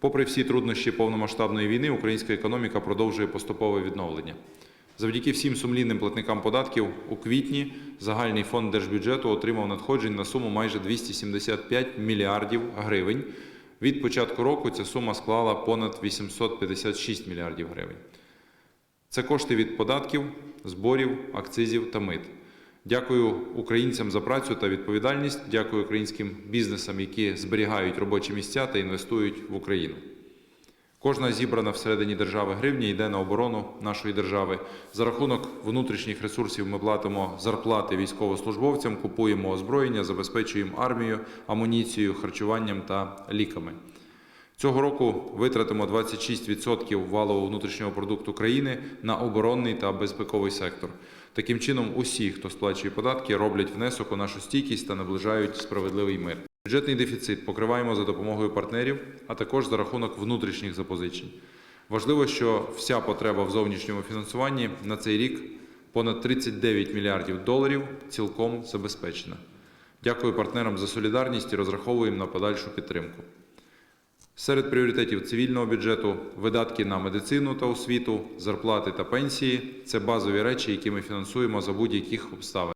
Попри всі труднощі повномасштабної війни, українська економіка продовжує поступове відновлення. Завдяки всім сумлінним платникам податків у квітні загальний фонд держбюджету отримав надходжень на суму майже 275 мільярдів гривень. Від початку року ця сума склала понад 856 мільярдів гривень. Це кошти від податків, зборів, акцизів та мит. Дякую українцям за працю та відповідальність. Дякую українським бізнесам, які зберігають робочі місця та інвестують в Україну. Кожна зібрана всередині держави гривня йде на оборону нашої держави. За рахунок внутрішніх ресурсів ми платимо зарплати військовослужбовцям, купуємо озброєння, забезпечуємо армію, амуніцією, харчуванням та ліками. Цього року витратимо 26% валового внутрішнього продукту країни на оборонний та безпековий сектор. Таким чином, усі, хто сплачує податки, роблять внесок у нашу стійкість та наближають справедливий мир. Бюджетний дефіцит покриваємо за допомогою партнерів, а також за рахунок внутрішніх запозичень. Важливо, що вся потреба в зовнішньому фінансуванні на цей рік понад 39 мільярдів доларів цілком забезпечена. Дякую партнерам за солідарність і розраховуємо на подальшу підтримку. Серед пріоритетів цивільного бюджету видатки на медицину та освіту, зарплати та пенсії це базові речі, які ми фінансуємо за будь-яких обставин.